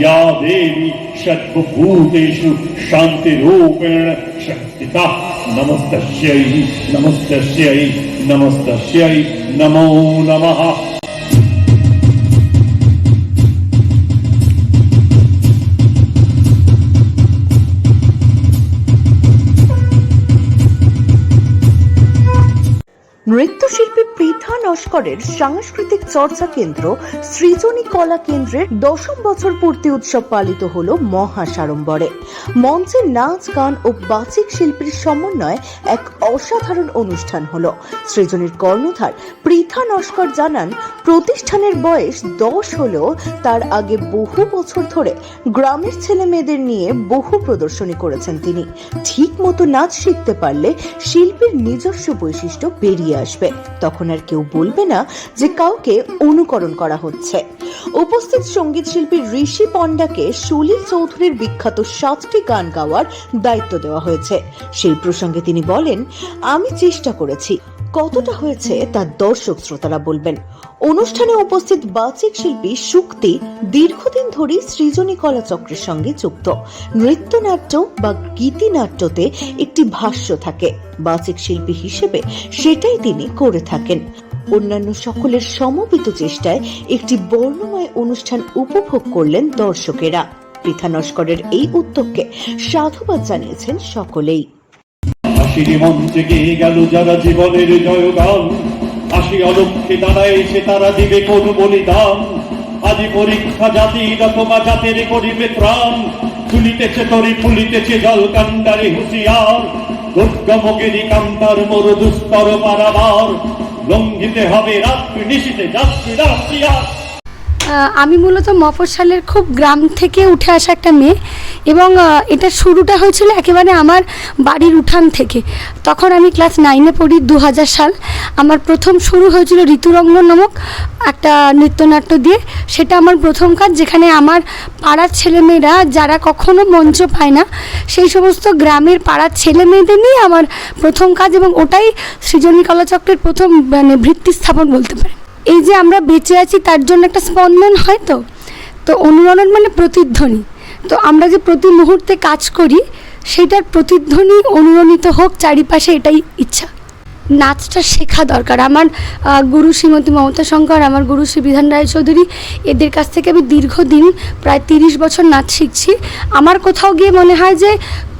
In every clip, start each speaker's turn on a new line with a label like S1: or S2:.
S1: या देवी सर्वभूतेषु शान्तिरूपेण शक्तिता। नमस्तस्यै नमस्तस्यै नमस्तस्यै नमो नमः
S2: নৃত্যশিল্পী পৃথা নস্করের সাংস্কৃতিক চর্চা কেন্দ্র সৃজনী কলা কেন্দ্রের দশম বছর পূর্তি উৎসব পালিত হল মহাসাড়ম্বরে। মঞ্চে নাচ, গান ও বাচিক শিল্পীর সমন্বয়ে এক অসাধারণ অনুষ্ঠান হল। সৃজনীর কর্ণধার পৃথা নস্কর জানান, প্রতিষ্ঠানের বয়স দশ হলেও তার আগে বহু বছর ধরে গ্রামের ছেলে মেয়েদের নিয়ে বহু প্রদর্শনী করেছেন তিনি। ঠিক মতো নাচ শিখতে পারলে শিল্পীর নিজস্ব বৈশিষ্ট্য বেরিয়ে আসবে। তখন আর কেউ বলবে না যে কাউকে অনুকরণ করা হচ্ছে। উপস্থিত সংগীত শিল্পী ঋষি পণ্ডাকে সলিল চৌধুরীর বিখ্যাত সাতটি গান গাওয়ার দায়িত্ব দেওয়া হয়েছে। সেই প্রসঙ্গে তিনি বলেন, আমি চেষ্টা করেছি। কতটা হয়েছে তা দর্শক শ্রোতারা বলবেন। অনুষ্ঠানে উপস্থিত বাচিক শিল্পী শুক্তি দীর্ঘদিন ধরেই সৃজনী কলা চক্রের সঙ্গে যুক্ত। নৃত্যনাট্য বা গীতিনাট্যতে একটি ভাষ্য থাকে। বাচিক শিল্পী হিসেবে সেটাই তিনি করে থাকেন। অন্যান্য সকলের সমবেত চেষ্টায় একটি বর্ণময় অনুষ্ঠান উপভোগ করলেন দর্শকেরা। পৃথা নস্করের এই উদ্যোগকে সাধুবাদ জানিয়েছেন সকলেই।
S1: হাসির মঞ্চে গিয়ে গেল যারা জীবনের জয়গান। হাসি অলক্ষে দাঁড়ায় সে তারা দিবে কোন বলিদান। আজি পরীক্ষা জাতি অথবা জাতের করিবে ত্রাণ। ফুলিতেছে তরি ফুলিতেছে জল কান্ডারে হুঁশিয়ার। দুর্গমগিরি কান্তার মরু দুস্তর পারাবার লঙ্ঘিতে হবে রাত্রি নিশিতে যাত্রী
S3: আহ, আমি মূলত মফস্বলের খুব গ্রাম থেকে উঠে আসা একটা মেয়ে এবং এটার শুরুটা হয়েছিল একেবারে আমার বাড়ির উঠান থেকে। তখন আমি ক্লাস নাইনে পড়ি দু হাজার সাল। আমার প্রথম শুরু হয়েছিল ঋতুরঙ্গন নামক একটা নৃত্যনাট্য দিয়ে। সেটা আমার প্রথম কাজ যেখানে আমার পাড়ার ছেলেমেয়েরা, যারা কখনো মঞ্চ পায় না, সেই সমস্ত গ্রামের পাড়ার ছেলে মেয়েদের নিয়ে আমার প্রথম কাজ এবং ওটাই সৃজনী কলাচক্রের প্রথম মানে ভিত্তি স্থাপন বলতে পারে এই যে আমরা বেঁচে আছি, তার জন্য একটা স্পন্দন হয় তো? তো অনুরণন মানে প্রতিধ্বনি। তো আমরা যে প্রতি মুহূর্তে কাজ করি, সেটার প্রতিধ্বনি অনুরণিত হোক, চারিপাশে এটাই ইচ্ছা। নাচটা শেখা দরকার। আমার গুরু শ্রীমতী মমতা শঙ্কর, আমার গুরু শ্রী বিধান রায়চৌধুরী এদের কাছ থেকে আমি দীর্ঘদিন, প্রায় তিরিশ বছর নাচ শিখছি। আমার কোথাও গিয়ে মনে হয় যে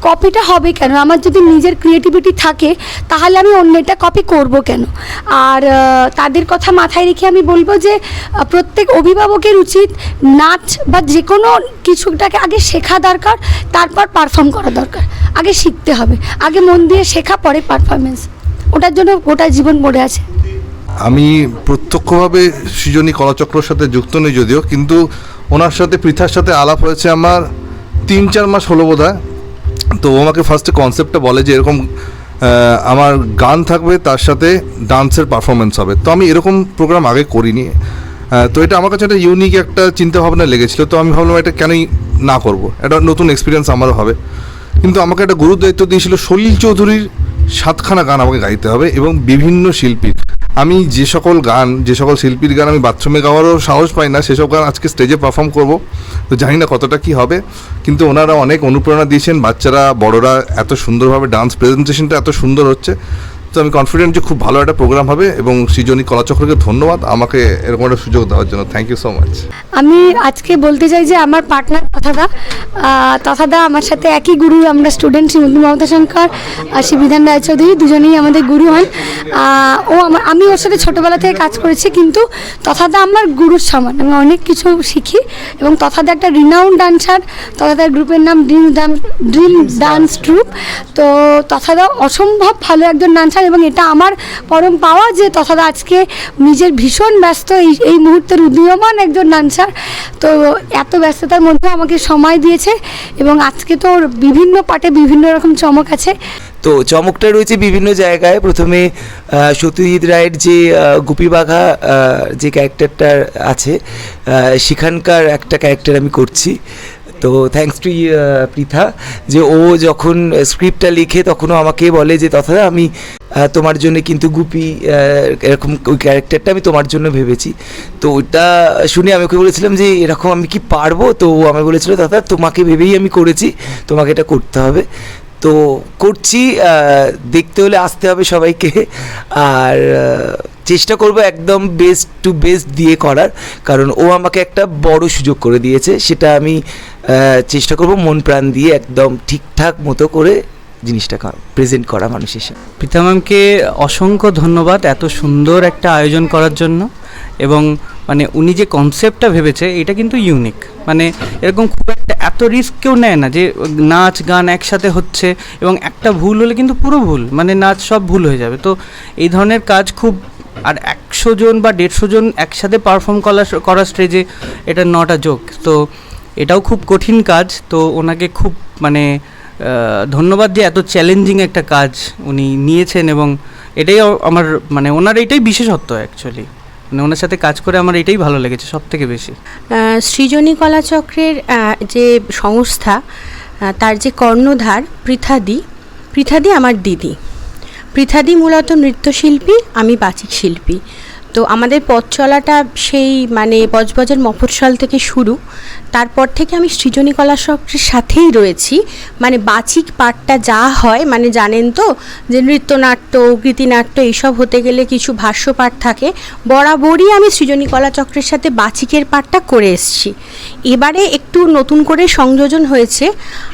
S3: কপিটা হবে কেন? আমার যদি নিজের ক্রিয়েটিভিটি থাকে, তাহলে আমি অন্যটা কপি করব কেন? আর তাদের কথা মাথায় রেখে আমি বলব যে প্রত্যেক অভিভাবকের উচিত নাচ বা যে কোনো কিছুটাকে আগে শেখা দরকার, তারপর পারফর্ম করা দরকার। আগে শিখতে হবে। আগে মন দিয়ে শেখা, পরে পারফরমেন্স ওটার জন্য গোটা জীবন পড়ে আছে।
S4: আমি প্রত্যক্ষভাবে সৃজনী কলাচক্রর সাথে যুক্ত নই যদিও, কিন্তু ওনার সাথে, পৃথার সাথে আলাপ হয়েছে আমার তিন চার মাস হলো বোধ তো ও আমাকে ফার্স্টে কনসেপ্টটা বলে যে এরকম আমার গান থাকবে, তার সাথে ডান্সের পারফরমেন্স হবে। তো আমি এরকম প্রোগ্রাম আগে করিনি। তো এটা আমার কাছে একটা ইউনিক একটা চিন্তা ভাবনা লেগেছিল। তো আমি ভাবলাম এটা কেনই না করব? একটা নতুন এক্সপিরিয়েন্স আমারও হবে। কিন্তু আমাকে একটা গুরু দায়িত্ব দিয়েছিল সলিল চৌধুরীর সাতখানা গান আমাকে গাইতে হবে এবং বিভিন্ন শিল্পীর। আমি যে সকল গান, যে সকল শিল্পীর গান আমি বাথরুমে গাওয়ারও সাহস পাই না সেসব গান আজকে স্টেজে পারফর্ম করব। তো জানি না কতটা কি হবে, কিন্তু ওনারা অনেক অনুপ্রেরণা দিয়েছেন। বাচ্চারা, বড়রা এত সুন্দরভাবে ডান্স প্রেজেন্টেশনটা এত সুন্দর হচ্ছে। তো আমি কনফিডেন্ট যে খুব ভালো একটা প্রোগ্রাম হবে এবং সৃজনী কলাচক্রকে ধন্যবাদ আমাকে এরকম একটা সুযোগ দেওয়ার জন্য। থ্যাংক ইউ সো মাচ
S3: আমি আজকে বলতে চাই যে আমার পার্টনার তথাদা তথাদা আমার সাথে একই গুরু আমরা স্টুডেন্ট শ্রীমতী মমতা শঙ্কর আর শ্রী বিধান রায়চৌধুরী দুজনেই আমাদের গুরু হন। ও আমার আমি ওর সাথে ছোটোবেলা থেকে কাজ করেছি কিন্তু তথাদা আমার গুরুর সমান। আমি অনেক কিছু শিখি এবং তথাদা একটা রিনাউন্ড ডান্সার তথাদার গ্রুপের নাম ড্রিম ড্রিম ডান্স ট্রুপ তো তথাদা অসম্ভব ভালো একজন ডান্সার এবং এটা আমার পরম পাওয়া যে তথাদা আজকে নিজের ভীষণ ব্যস্ত এই এই মুহূর্তের উদীয়মান একজন ডান্সার। তো এত ব্যস্ততার মধ্যে আমাকে সময় দিয়েছে এবং আজকে তো বিভিন্ন পার্টে বিভিন্ন রকম চমক আছে।
S5: তো চমকটা রয়েছে বিভিন্ন জায়গায়। প্রথমে সত্যজিৎ রায়ের যে আহ, গুপি বাঘা আহ, যে ক্যারেক্টারটা আছে সেখানকার একটা ক্যারেক্টার আমি করছি। তো থ্যাঙ্কস টু পৃথা, যে ও যখন স্ক্রিপ্টটা লিখে তখনও আমাকে বলে যে, তথা, আমি তোমার জন্য কিন্তু গুপি এরকম ওই ক্যারেক্টারটা আমি তোমার জন্য ভেবেছি। তো ওইটা শুনে আমি ওকে বলেছিলাম যে, এরকম আমি কি পারব? তো ও আমাকে বলেছিল দাদা তোমাকে ভেবেই আমি করেছি, তোমাকে এটা করতে হবে। তো করছি দেখতে হলে আসতে হবে সবাইকে। আর চেষ্টা করব একদম বেস্ট টু বেস্ট দিয়ে করার। কারণ ও আমাকে একটা বড় সুযোগ করে দিয়েছে। সেটা আমি চেষ্টা করব মন প্রাণ দিয়ে একদম ঠিকঠাক মতো করে জিনিসটা প্রেজেন্ট করা মানুষের সামনে
S6: প্রীতা ম্যামকে অসংখ্য ধন্যবাদ এত সুন্দর একটা আয়োজন করার জন্য এবং মানে উনি যে কনসেপ্টটা ভেবেছে, এটা কিন্তু ইউনিক মানে এরকম খুব একটা এত রিস্ক কেউ নেয় না যে নাচ, গান একসাথে হচ্ছে এবং একটা ভুল হলে কিন্তু পুরো ভুল মানে নাচ সব ভুল হয়ে যাবে। তো এই ধরনের কাজ খুব আর একশো জন বা দেড়শো জন একসাথে পারফর্ম করা করা স্টেজে এটা নটা জোক তো এটাও খুব কঠিন কাজ, তো ওনাকে খুব মানে ধন্যবাদ যে এত চ্যালেঞ্জিং একটা কাজ উনি নিয়েছেন এবং এটাই আমার মানে ওনার এটাই বিশেষত্ব অ্যাকচুয়ালি মানে ওনার সাথে কাজ করে আমার এটাই ভালো লেগেছে সব থেকে বেশি
S7: সৃজনী কলাচক্রের যে সংস্থা তার যে কর্ণধার পৃথাদি পৃথাদি আমার দিদি। পৃথাদি মূলত নৃত্যশিল্পী, আমি বাচিক শিল্পী। তো আমাদের পথ চলাটা সেই মানে বজবজের মফস্বল থেকে শুরু। তারপর থেকে আমি সৃজনী কলা চক্রের সাথেই রয়েছি। মানে বাচিক পাঠটা যা হয় মানে জানেন তো, যে নৃত্যনাট্য গীতিনাট্য এইসব হতে গেলে কিছু ভাষ্য পাঠ থাকে, বরাবরই আমি সৃজনী কলা চক্রের সাথে বাচিকের পাঠটা করে এসেছি। এবারে একটু নতুন করে সংযোজন হয়েছে।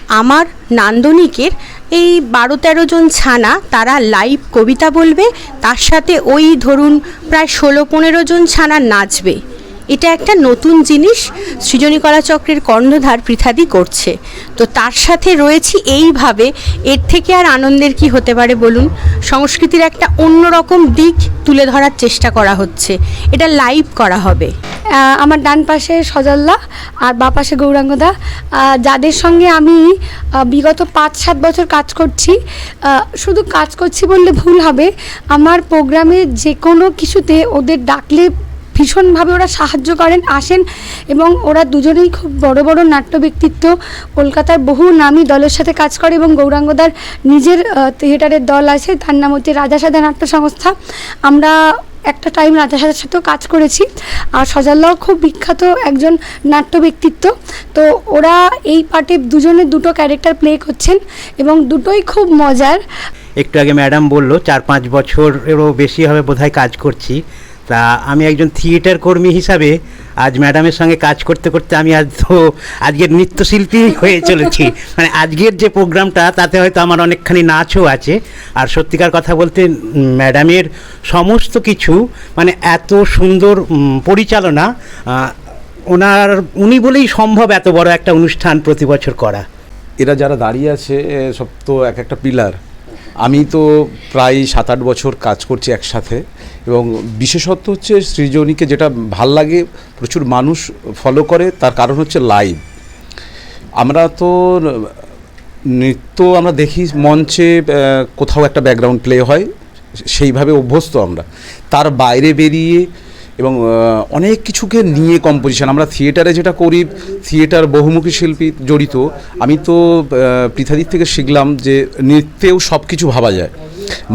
S7: আমার নান্দনিকের এই বারো তেরো জন ছানা তারা লাইভ কবিতা বলবে, তার সাথে ওই ধরুন প্রায় ষোলো পনেরো জন ছানা নাচবে। এটা একটা নতুন জিনিস। সৃজনী কলা চক্রের কর্ণধার পৃথাদি করছে। তো তার সাথে রয়েছি এইভাবে। এর থেকে আর আনন্দের কি হতে পারে বলুন? সংস্কৃতির একটা অন্যরকম দিক তুলে ধরার চেষ্টা করা হচ্ছে। এটা লাইভ করা হবে।
S3: আমার ডান পাশে সজল্লা আর বা পাশে গৌরাঙ্গদা। যাদের সঙ্গে আমি বিগত পাঁচ সাত বছর কাজ করছি শুধু কাজ করছি বললে ভুল হবে। আমার প্রোগ্রামে যে কোনো কিছুতে ওদের ডাকলে ভীষণভাবে ওরা সাহায্য করেন, আসেন এবং ওরা দুজনেই খুব বড় বড় নাট্য ব্যক্তিত্ব কলকাতার বহু নামী দলের সাথে কাজ করে এবং গৌরাঙ্গদার নিজের থিয়েটারের দল আছে, তার নাম হচ্ছে রাজাসাদা নাট্য সংস্থা আমরা একটা টাইম রাজাসাদার সাথেও কাজ করেছি। আর সজাল্লাও খুব বিখ্যাত একজন নাট্য ব্যক্তিত্ব তো ওরা এই পার্টে দুজনে দুটো ক্যারেক্টার প্লে করছেন এবং দুটোই খুব মজার।
S8: একটু আগে ম্যাডাম বলল, চার পাঁচ বছরেরও বেশি হবে বোধহয় কাজ করছি। তা আমি একজন থিয়েটার কর্মী হিসাবে আজ ম্যাডামের সঙ্গে কাজ করতে করতে আমি আজ তো আজকের নৃত্যশিল্পী হয়ে চলেছি। মানে আজকের যে প্রোগ্রামটা, তাতে হয়তো আমার অনেকখানি নাচও আছে। আর সত্যিকার কথা বলতে, ম্যাডামের সমস্ত কিছু মানে এত সুন্দর পরিচালনা ওনার, উনি বলেই সম্ভব এত বড় একটা অনুষ্ঠান প্রতি বছর করা।
S9: এরা যারা দাঁড়িয়ে আছে সব তো এক একটা পিলার। আমি তো প্রায় সাত আট বছর কাজ করছি একসাথে এবং বিশেষত্ব হচ্ছে সৃজনীকে যেটা ভালো লাগে, প্রচুর মানুষ ফলো করে, তার কারণ হচ্ছে লাইভ আমরা তো নৃত্য আমরা দেখি মঞ্চে কোথাও একটা ব্যাকগ্রাউন্ড প্লে হয়, সেইভাবে অভ্যস্ত আমরা। তার বাইরে বেরিয়ে এবং অনেক কিছুকে নিয়ে কম্পোজিশন আমরা থিয়েটারে যেটা করি থিয়েটার বহুমুখী শিল্পী জড়িত, আমি তো পৃথাদির থেকে শিখলাম যে নৃত্যেও সব কিছু ভাবা যায়।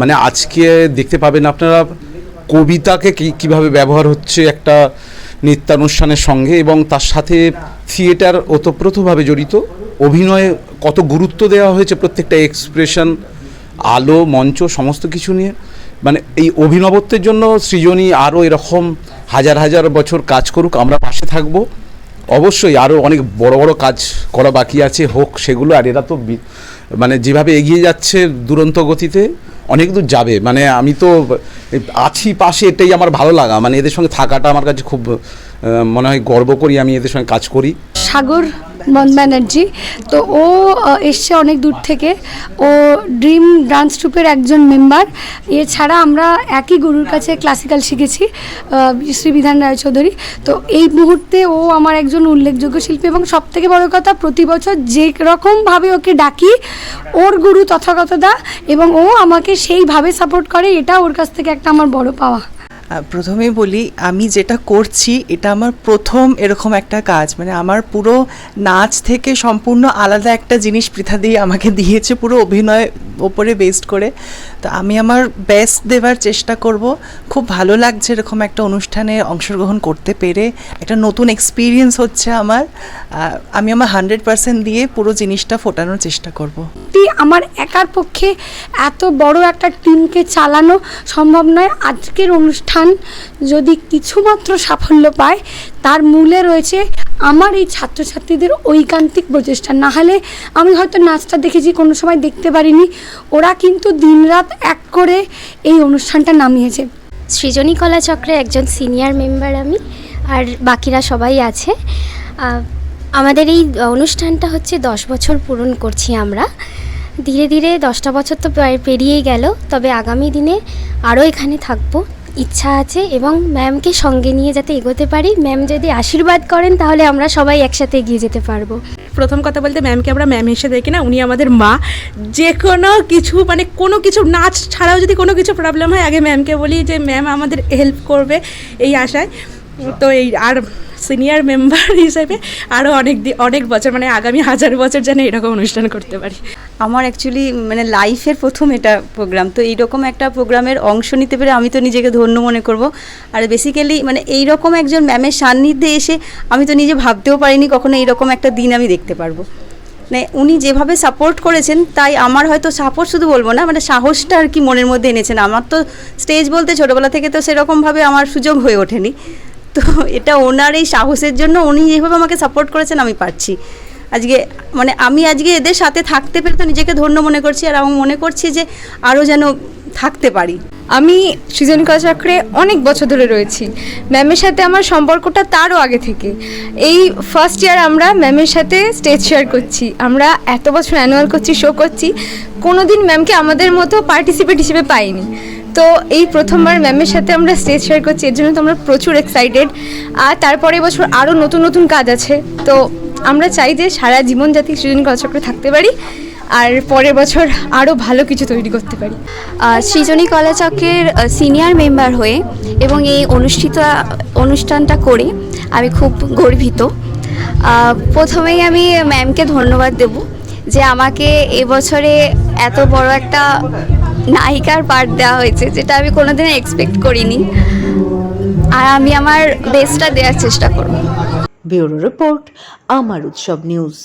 S9: মানে আজকে দেখতে পাবেন আপনারা কবিতাকে কী, কীভাবে ব্যবহার হচ্ছে একটা নৃত্যানুষ্ঠানের সঙ্গে এবং তার সাথে থিয়েটার ওতপ্রোতভাবে জড়িত। অভিনয়ে কত গুরুত্ব দেওয়া হয়েছে প্রত্যেকটা এক্সপ্রেশন আলো, মঞ্চ, সমস্ত কিছু নিয়ে। মানে এই অভিনবত্বের জন্য সৃজনী আরও এরকম হাজার হাজার বছর কাজ করুক, আমরা পাশে থাকব। অবশ্যই আরও অনেক বড় বড় কাজ করা বাকি আছে, হোক সেগুলো, আর এরা তো মানে যেভাবে এগিয়ে যাচ্ছে দুরন্ত গতিতে, অনেক দূর যাবে। মানে আমি তো, আছি পাশে, এটাই আমার ভালো লাগা। মানে এদের সঙ্গে থাকাটা আমার কাছে খুব মনে হয় গর্ব করি, আমি এদের সঙ্গে কাজ করি।
S3: সাগর ব্যানার্জি, তো ও এসছে অনেক দূর থেকে। ও ড্রিম ডান্স ট্রুপের একজন মেম্বার। এছাড়া আমরা একই গুরুর কাছে ক্লাসিক্যাল শিখেছি শ্রী বিধান রায়চৌধুরী। তো এই মুহূর্তে ও আমার একজন উল্লেখযোগ্য শিল্পী এবং সব থেকে বড় কথা, প্রতি বছর যে রকমভাবে ওকে ডাকি, ওর গুরু তথাগতদা এবং ও আমাকে সেইভাবে সাপোর্ট করে, এটা ওর কাছ থেকে একটা আমার বড় পাওয়া।
S10: আহ, প্রথমেই বলি আমি যেটা করছি এটা আমার প্রথম এরকম একটা কাজ। মানে আমার পুরো নাচ থেকে সম্পূর্ণ আলাদা একটা জিনিস পৃথা দিয়ে আমাকে দিয়েছে পুরো অভিনয় ওপরে বেসড করে। তো আমি আমার বেস্ট দেওয়ার চেষ্টা করব। খুব ভালো লাগছে এরকম একটা অনুষ্ঠানে অংশগ্রহণ করতে পেরে। একটা নতুন এক্সপিরিয়েন্স হচ্ছে আমার। আমি আমার হান্ড্রেড পার্সেন্ট দিয়ে পুরো জিনিসটা ফোটানোর চেষ্টা করব।
S11: আমার একার পক্ষে এত বড় একটা টিমকে চালানো সম্ভব নয়। আজকের অনুষ্ঠান যদি কিছুমাত্র সাফল্য পায়, তার মূলে রয়েছে আমার এই ছাত্রছাত্রীদের ঐকান্তিক প্রচেষ্টা। না হলে আমি হয়তো নাচটা দেখেছি, কোনো সময় দেখতে পারিনি। ওরা কিন্তু দিনরাত এক করে এই অনুষ্ঠানটা নামিয়েছে।
S12: সৃজনী কলা চক্রে একজন সিনিয়র মেম্বার আমি, আর বাকিরা সবাই আছে। আমাদের এই অনুষ্ঠানটা হচ্ছে দশ বছর পূরণ করছি আমরা। ধীরে ধীরে দশটা বছর তো প্রায় পেরিয়েই গেল, তবে আগামী দিনে আরও এখানে থাকব। ইচ্ছা আছে এবং ম্যামকে সঙ্গে নিয়ে যাতে এগোতে পারি। ম্যাম যদি আশীর্বাদ করেন, তাহলে আমরা সবাই একসাথে এগিয়ে যেতে পারব।
S13: প্রথম কথা বলতে, ম্যামকে আমরা ম্যাম হিসেবে দেখি না, উনি আমাদের মা। যে কোনো কিছু মানে কোনো কিছু নাচ ছাড়াও যদি কোনো কিছু প্রবলেম হয়, আগে ম্যামকে বলি যে, ম্যাম আমাদের হেল্প করবে। এই আশায়। তো এই, আর সিনিয়র মেম্বার হিসেবে আরও অনেক অনেক বছর মানে আগামী হাজার বছর যেন এরকম অনুষ্ঠান করতে পারি।
S14: আমার অ্যাকচুয়ালি মানে লাইফের প্রথম এটা প্রোগ্রাম তো এইরকম একটা প্রোগ্রামের অংশ নিতে পেরে আমি তো নিজেকে ধন্য মনে করব। আর বেসিক্যালি মানে এইরকম একজন ম্যামের সান্নিধ্যে এসে আমি তো নিজে ভাবতেও পারিনি কখনো এইরকম একটা দিন আমি দেখতে পারব। মানে উনি যেভাবে সাপোর্ট করেছেন, তাই আমার হয়তো সাপোর্ট শুধু বলব না মানে সাহসটা আর কি মনের মধ্যে এনেছেন। আমার তো স্টেজ বলতে ছোটোবেলা থেকে তো সেরকমভাবে আমার সুযোগ হয়ে ওঠেনি। তো এটা ওনার এই সাহসের জন্য উনি যেভাবে আমাকে সাপোর্ট করেছেন, আমি পারছি। আজকে মানে আমি আজকে এদের সাথে থাকতে পেরে তো নিজেকে ধন্য মনে করছি আর আমি মনে করছি যে আরও যেন থাকতে পারি।
S11: আমি সৃজন কলা চক্রে অনেক বছর ধরে রয়েছি। ম্যামের সাথে আমার সম্পর্কটা তারও আগে থেকে। এই ফার্স্ট ইয়ার আমরা ম্যামের সাথে স্টেজ শেয়ার করছি। আমরা এত বছর অ্যানুয়াল করছি শো করছি। কোনো দিন ম্যামকে আমাদের মতো পার্টিসিপেট হিসেবে পাইনি। তো এই প্রথমবার ম্যামের সাথে আমরা স্টেজ শেয়ার করছি, এর জন্য তো আমরা প্রচুর এক্সাইটেড আর তারপরে বছর আরও নতুন নতুন কাজ আছে। তো আমরা চাই যে সারা জীবন যাতে সৃজন কলা চক্রে থাকতে পারি, আর পরের বছর আরও ভালো কিছু তৈরি করতে পারি।
S12: সৃজনী কলাচক্রের সিনিয়র মেম্বার হয়ে এবং এই অনুষ্ঠিত, অনুষ্ঠানটা করে আমি খুব গর্বিত। প্রথমেই আমি ম্যামকে ধন্যবাদ দেব যে আমাকে এবছরে এত বড় একটা নায়িকার পার্ট দেওয়া হয়েছে, যেটা আমি কোনোদিন এক্সপেক্ট করিনি। আর আমি আমার বেস্টটা দেওয়ার চেষ্টা করব।
S2: ব্যুরো রিপোর্ট আমার উৎসব নিউজ